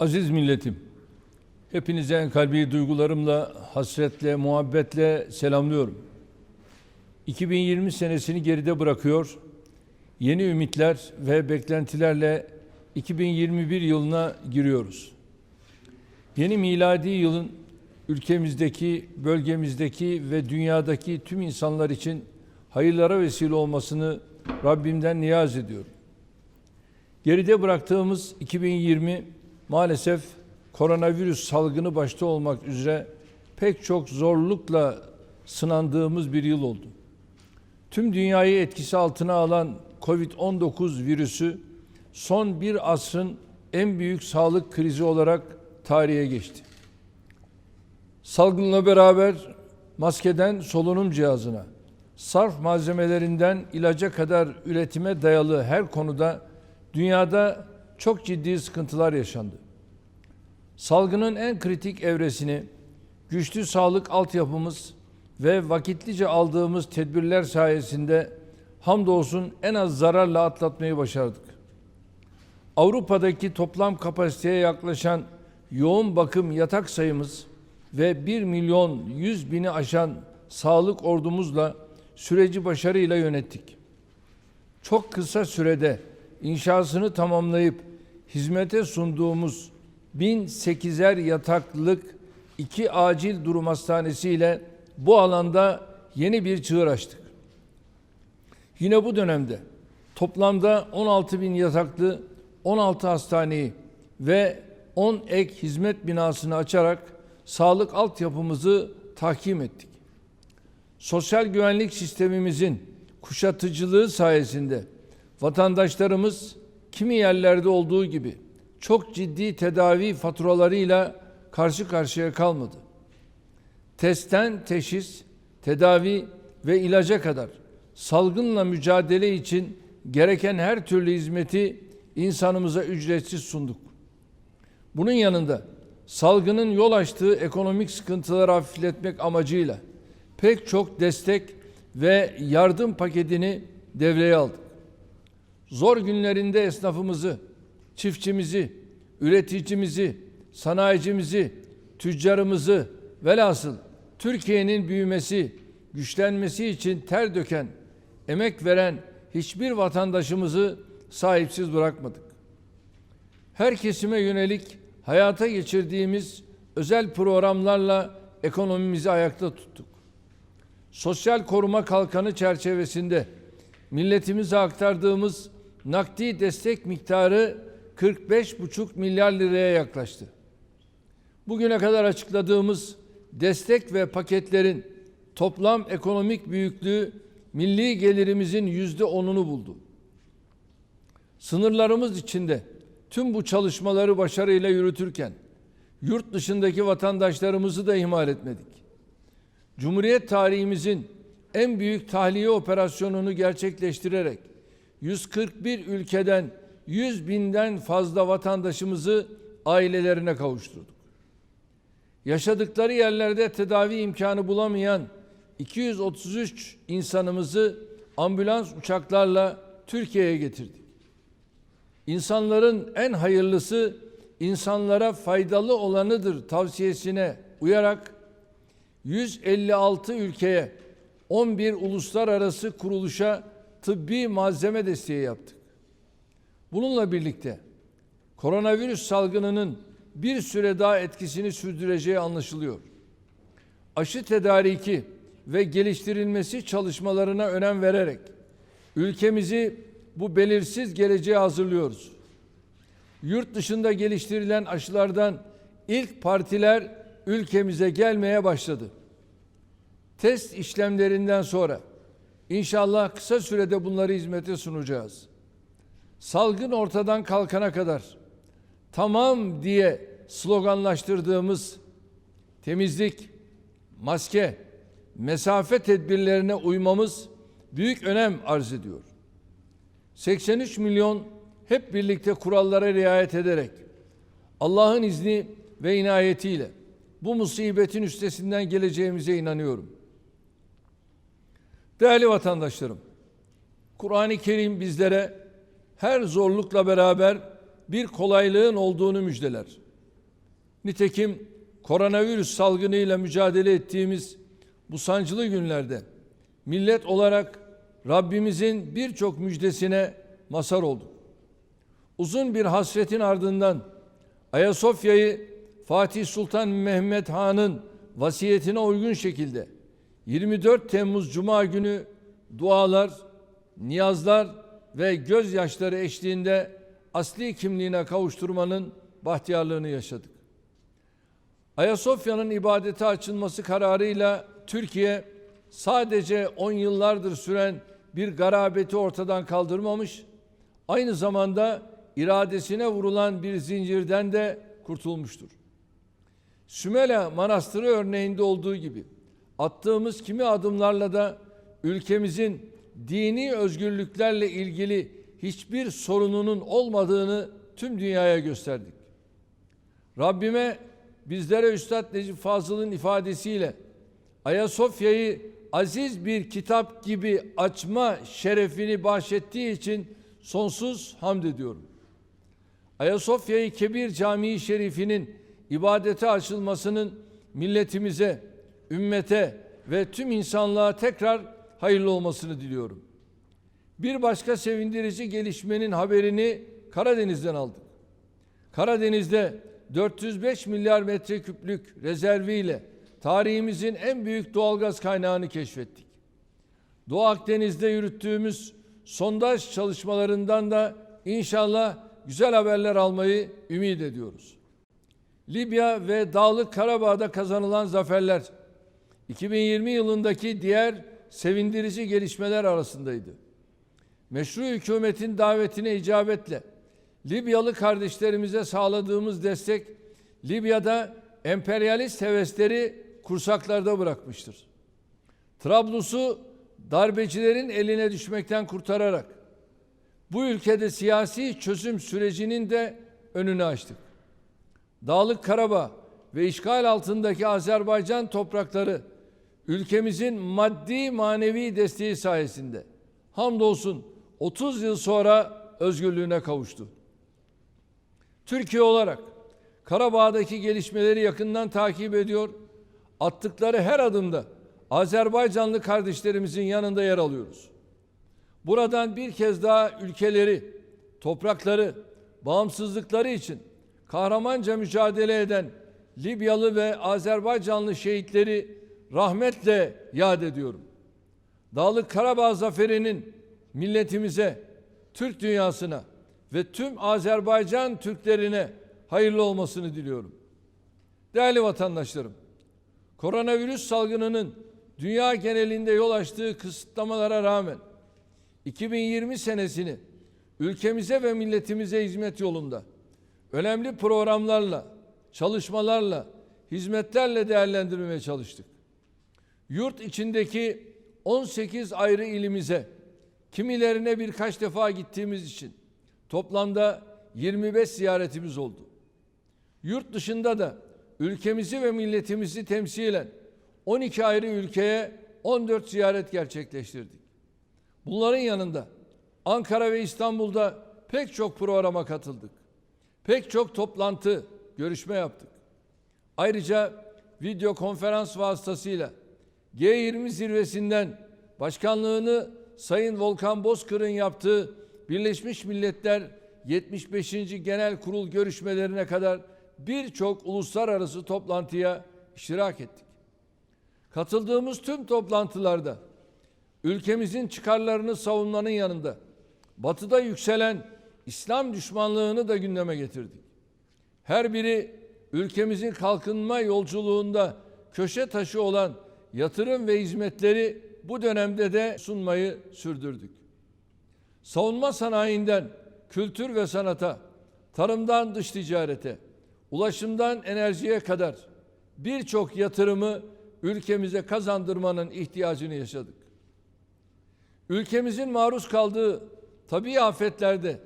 Aziz milletim, hepinize kalbi duygularımla, hasretle, muhabbetle selamlıyorum. 2020 senesini geride bırakıyor, yeni ümitler ve beklentilerle 2021 yılına giriyoruz. Yeni miladi yılın ülkemizdeki, bölgemizdeki ve dünyadaki tüm insanlar için hayırlara vesile olmasını Rabbimden niyaz ediyorum. Geride bıraktığımız 2020 maalesef koronavirüs salgını başta olmak üzere pek çok zorlukla sınandığımız bir yıl oldu. Tüm dünyayı etkisi altına alan Covid-19 virüsü son bir asrın en büyük sağlık krizi olarak tarihe geçti. Salgınla beraber maskeden solunum cihazına, sarf malzemelerinden ilaca kadar üretime dayalı her konuda dünyada çok ciddi sıkıntılar yaşandı. Salgının en kritik evresini güçlü sağlık altyapımız ve vakitlice aldığımız tedbirler sayesinde hamdolsun en az zararla atlatmayı başardık. Avrupa'daki toplam kapasiteye yaklaşan yoğun bakım yatak sayımız ve 1 milyon 100 bini aşan sağlık ordumuzla süreci başarıyla yönettik. Çok kısa sürede inşasını tamamlayıp hizmete sunduğumuz 1008'er yataklık iki acil durum hastanesi ile bu alanda yeni bir çığır açtık. Yine bu dönemde toplamda 16 bin yataklı 16 hastaneyi ve 10 ek hizmet binasını açarak sağlık altyapımızı tahkim ettik. Sosyal güvenlik sistemimizin kuşatıcılığı sayesinde vatandaşlarımız kimi yerlerde olduğu gibi çok ciddi tedavi faturalarıyla karşı karşıya kalmadı. Testten teşhis, tedavi ve ilaca kadar salgınla mücadele için gereken her türlü hizmeti insanımıza ücretsiz sunduk. Bunun yanında salgının yol açtığı ekonomik sıkıntıları hafifletmek amacıyla pek çok destek ve yardım paketini devreye aldık. Zor günlerinde esnafımızı, çiftçimizi, üreticimizi, sanayicimizi, tüccarımızı velhasıl Türkiye'nin büyümesi, güçlenmesi için ter döken, emek veren hiçbir vatandaşımızı sahipsiz bırakmadık. Her kesime yönelik hayata geçirdiğimiz özel programlarla ekonomimizi ayakta tuttuk. Sosyal koruma kalkanı çerçevesinde milletimize aktardığımız nakdi destek miktarı 45,5 milyar liraya yaklaştı. Bugüne kadar açıkladığımız destek ve paketlerin toplam ekonomik büyüklüğü milli gelirimizin yüzde onunu buldu. Sınırlarımız içinde tüm bu çalışmaları başarıyla yürütürken yurt dışındaki vatandaşlarımızı da ihmal etmedik. Cumhuriyet tarihimizin en büyük tahliye operasyonunu gerçekleştirerek 141 ülkeden 100 binden fazla vatandaşımızı ailelerine kavuşturduk. Yaşadıkları yerlerde tedavi imkanı bulamayan 233 insanımızı ambulans uçaklarla Türkiye'ye getirdik. İnsanların en hayırlısı insanlara faydalı olanıdır tavsiyesine uyarak 156 ülkeye 11 uluslararası kuruluşa tıbbi malzeme desteği yaptık. Bununla birlikte koronavirüs salgınının bir süre daha etkisini sürdüreceği anlaşılıyor. Aşı tedariki ve geliştirilmesi çalışmalarına önem vererek ülkemizi bu belirsiz geleceğe hazırlıyoruz. Yurt dışında geliştirilen aşılardan ilk partiler ülkemize gelmeye başladı. Test işlemlerinden sonra inşallah kısa sürede bunları hizmete sunacağız. Salgın ortadan kalkana kadar tamam diye sloganlaştırdığımız temizlik, maske, mesafe tedbirlerine uymamız büyük önem arz ediyor. 83 milyon hep birlikte kurallara riayet ederek Allah'ın izni ve inayetiyle bu musibetin üstesinden geleceğimize inanıyorum. Değerli vatandaşlarım, Kur'an-ı Kerim bizlere her zorlukla beraber bir kolaylığın olduğunu müjdeler. Nitekim koronavirüs salgınıyla mücadele ettiğimiz bu sancılı günlerde millet olarak Rabbimizin birçok müjdesine mazhar olduk. Uzun bir hasretin ardından Ayasofya'yı Fatih Sultan Mehmet Han'ın vasiyetine uygun şekilde 24 Temmuz Cuma günü dualar, niyazlar ve gözyaşları eşliğinde asli kimliğine kavuşturmanın bahtiyarlığını yaşadık. Ayasofya'nın ibadete açılması kararıyla Türkiye sadece 10 yıllardır süren bir garabeti ortadan kaldırmamış, aynı zamanda iradesine vurulan bir zincirden de kurtulmuştur. Sümela Manastırı örneğinde olduğu gibi attığımız kimi adımlarla da ülkemizin dini özgürlüklerle ilgili hiçbir sorununun olmadığını tüm dünyaya gösterdik. Rabbime bizlere Üstad Necip Fazıl'ın ifadesiyle Ayasofya'yı aziz bir kitap gibi açma şerefini bahşettiği için sonsuz hamd ediyorum. Ayasofya'yı Kebir Camii Şerifi'nin ibadete açılmasının milletimize, ümmete ve tüm insanlığa tekrar hayırlı olmasını diliyorum. Bir başka sevindirici gelişmenin haberini Karadeniz'den aldık. Karadeniz'de 405 milyar metreküplük rezerviyle tarihimizin en büyük doğalgaz kaynağını keşfettik. Doğu Akdeniz'de yürüttüğümüz sondaj çalışmalarından da inşallah güzel haberler almayı ümit ediyoruz. Libya ve Dağlık Karabağ'da kazanılan zaferler 2020 yılındaki diğer sevindirici gelişmeler arasındaydı. Meşru hükümetin davetine icabetle Libyalı kardeşlerimize sağladığımız destek Libya'da emperyalist hevesleri kursaklarda bırakmıştır. Trablus'u darbecilerin eline düşmekten kurtararak bu ülkede siyasi çözüm sürecinin de önünü açtık. Dağlık Karabağ ve işgal altındaki Azerbaycan toprakları ülkemizin maddi manevi desteği sayesinde hamdolsun 30 yıl sonra özgürlüğüne kavuştu. Türkiye olarak Karabağ'daki gelişmeleri yakından takip ediyor. Attıkları her adımda Azerbaycanlı kardeşlerimizin yanında yer alıyoruz. Buradan bir kez daha ülkeleri, toprakları, bağımsızlıkları için kahramanca mücadele eden Libyalı ve Azerbaycanlı şehitleri rahmetle yad ediyorum. Dağlık Karabağ zaferinin milletimize, Türk dünyasına ve tüm Azerbaycan Türklerine hayırlı olmasını diliyorum. Değerli vatandaşlarım, koronavirüs salgınının dünya genelinde yol açtığı kısıtlamalara rağmen 2020 senesini ülkemize ve milletimize hizmet yolunda önemli programlarla, çalışmalarla, hizmetlerle değerlendirmeye çalıştık. Yurt içindeki 18 ayrı ilimize kimilerine birkaç defa gittiğimiz için toplamda 25 ziyaretimiz oldu. Yurt dışında da ülkemizi ve milletimizi temsilen 12 ayrı ülkeye 14 ziyaret gerçekleştirdik. Bunların yanında Ankara ve İstanbul'da pek çok programa katıldık. Pek çok toplantı, görüşme yaptık. Ayrıca video konferans vasıtasıyla G20 zirvesinden başkanlığını Sayın Volkan Bozkır'ın yaptığı Birleşmiş Milletler 75. Genel Kurul görüşmelerine kadar birçok uluslararası toplantıya iştirak ettik. Katıldığımız tüm toplantılarda ülkemizin çıkarlarını savunmanın yanında batıda yükselen İslam düşmanlığını da gündeme getirdik. Her biri ülkemizin kalkınma yolculuğunda köşe taşı olan yatırım ve hizmetleri bu dönemde de sunmayı sürdürdük. Savunma sanayinden kültür ve sanata, tarımdan dış ticarete, ulaşımdan enerjiye kadar birçok yatırımı ülkemize kazandırmanın ihtiyacını yaşadık. Ülkemizin maruz kaldığı tabii afetlerde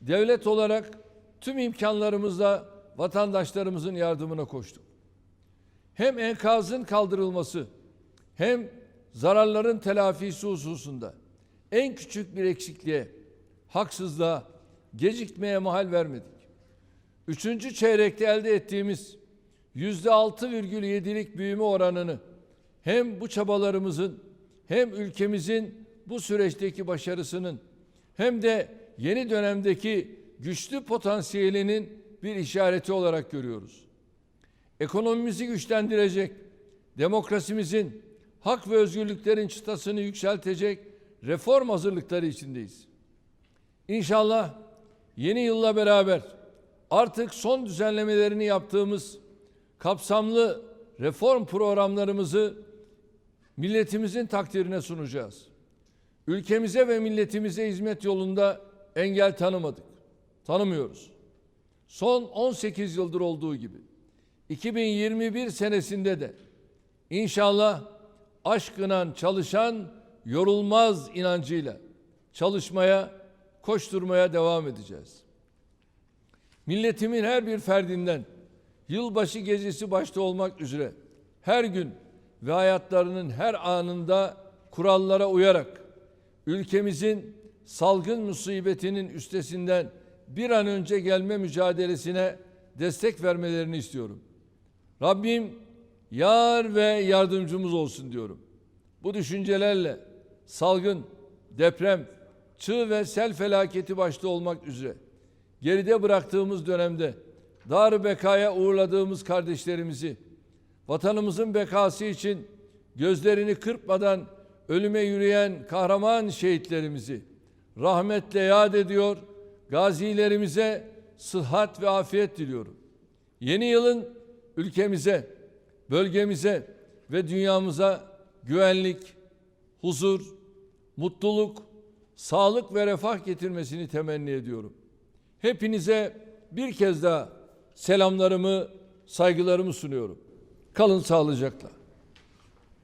devlet olarak tüm imkanlarımızla vatandaşlarımızın yardımına koştuk. Hem enkazın kaldırılması hem zararların telafisi hususunda en küçük bir eksikliğe, haksızlığa, gecikmeye mahal vermedik. Üçüncü çeyrekte elde ettiğimiz yüzde 6,7'lik büyüme oranını hem bu çabalarımızın hem ülkemizin bu süreçteki başarısının hem de yeni dönemdeki güçlü potansiyelinin bir işareti olarak görüyoruz. Ekonomimizi güçlendirecek, demokrasimizin hak ve özgürlüklerin çıtasını yükseltecek reform hazırlıkları içindeyiz. İnşallah yeni yılla beraber artık son düzenlemelerini yaptığımız kapsamlı reform programlarımızı milletimizin takdirine sunacağız. Ülkemize ve milletimize hizmet yolunda engel tanımadık. Tanımıyoruz. Son 18 yıldır olduğu gibi 2021 senesinde de inşallah aşkınan çalışan yorulmaz inancıyla çalışmaya, koşturmaya devam edeceğiz. Milletimin her bir ferdinden yılbaşı gecesi başta olmak üzere her gün ve hayatlarının her anında kurallara uyarak ülkemizin salgın musibetinin üstesinden bir an önce gelme mücadelesine destek vermelerini istiyorum. Rabbim yar ve yardımcımız olsun diyorum. Bu düşüncelerle salgın, deprem, çığ ve sel felaketi başta olmak üzere geride bıraktığımız dönemde dar bekaya uğurladığımız kardeşlerimizi vatanımızın bekası için gözlerini kırpmadan ölüme yürüyen kahraman şehitlerimizi rahmetle yad ediyor, gazilerimize sıhhat ve afiyet diliyorum. Yeni yılın ülkemize, bölgemize ve dünyamıza güvenlik, huzur, mutluluk, sağlık ve refah getirmesini temenni ediyorum. Hepinize bir kez daha selamlarımı, saygılarımı sunuyorum. Kalın sağlıcakla.